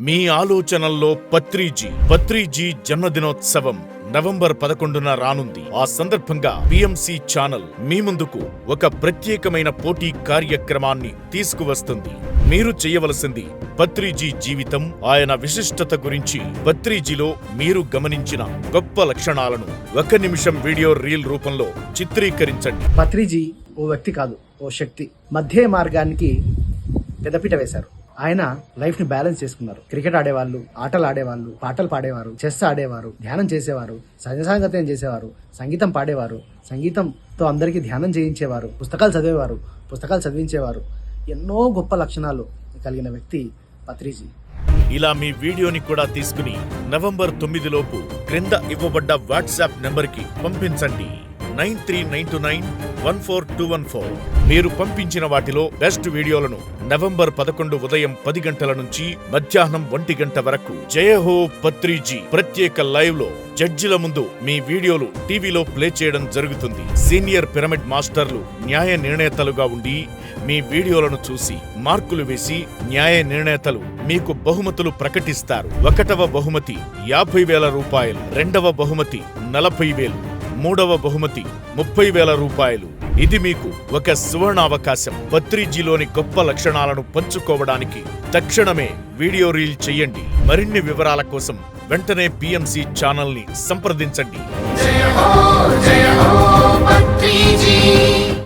మీ ఆలోచనల్లో పత్రిజీ పత్రిజీ జన్మదినోత్సవం నవంబర్ పదకొండున రానుంది. ఆ సందర్భంగా పిఎంసి ఛానల్ మీ ముందుకు ఒక ప్రత్యేకమైన పోటీ కార్యక్రమాన్ని తీసుకువస్తుంది. మీరు చేయవలసింది పత్రిజీ జీవితం ఆయన విశిష్టత గురించి పత్రిజీలో మీరు గమనించిన గొప్ప లక్షణాలను ఒక నిమిషం వీడియో రీల్ రూపంలో చిత్రీకరించండి. పత్రిజీ ఓ వ్యక్తి కాదు ఓ శక్తి. మధ్య మార్గానికి పెదపిట వేశారు. ఆయన లైఫ్ని బ్యాలెన్స్ చేసుకున్నారు. క్రికెట్ ఆడేవాళ్ళు ఆటలు ఆడేవాళ్ళు పాటలు పాడేవారు చెస్ ఆడేవారు ధ్యానం చేసేవారు సజసాంగత్యం చేసేవారు సంగీతం పాడేవారు సంగీతంతో అందరికీ ధ్యానం చేయించేవారు పుస్తకాలు చదివేవారు పుస్తకాలు చదివించేవారు. ఎన్నో గొప్ప లక్షణాలు కలిగిన వ్యక్తి పత్రిజీ. ఇలా మీ వీడియోని కూడా తీసుకుని నవంబర్ తొమ్మిదిలోపు క్రింద ఇవ్వబడ్డ వాట్సాప్ నెంబర్కి పంపించండి. Nine three nine two nine one four two one four. మీరు పంపించిన వాటిలో బెస్ట్ వీడియోలను నవంబర్ పదకొండు ఉదయం పది గంటల నుంచి మధ్యాహ్నం ఒంటి గంట వరకు. జయహో పత్రిజీ ప్రత్యేక లైవ్లో జడ్జిల ముందు మీ వీడియోలు టీవీలో ప్లే చేయడం జరుగుతుంది. సీనియర్ పిరమిడ్ మాస్టర్లు న్యాయ నిర్ణేతలుగా ఉండి మీ వీడియోలను చూసి మార్కులు వేసి న్యాయ నిర్ణేతలు మీకు బహుమతులు ప్రకటిస్తారు. ఒకటవ బహుమతి యాభై వేల రూపాయలు రెండవ బహుమతి నలభై వేలు. మూడవ బహుమతి ముప్పై వేల రూపాయలు. ఇది మీకు ఒక సువర్ణ అవకాశం పత్రిజీలోని గొప్ప లక్షణాలను పంచుకోవడానికి తక్షణమే వీడియో రీల్ చేయండి. మరిన్ని వివరాల కోసం వెంటనే పిఎంసి ఛానల్ని సంప్రదించండి.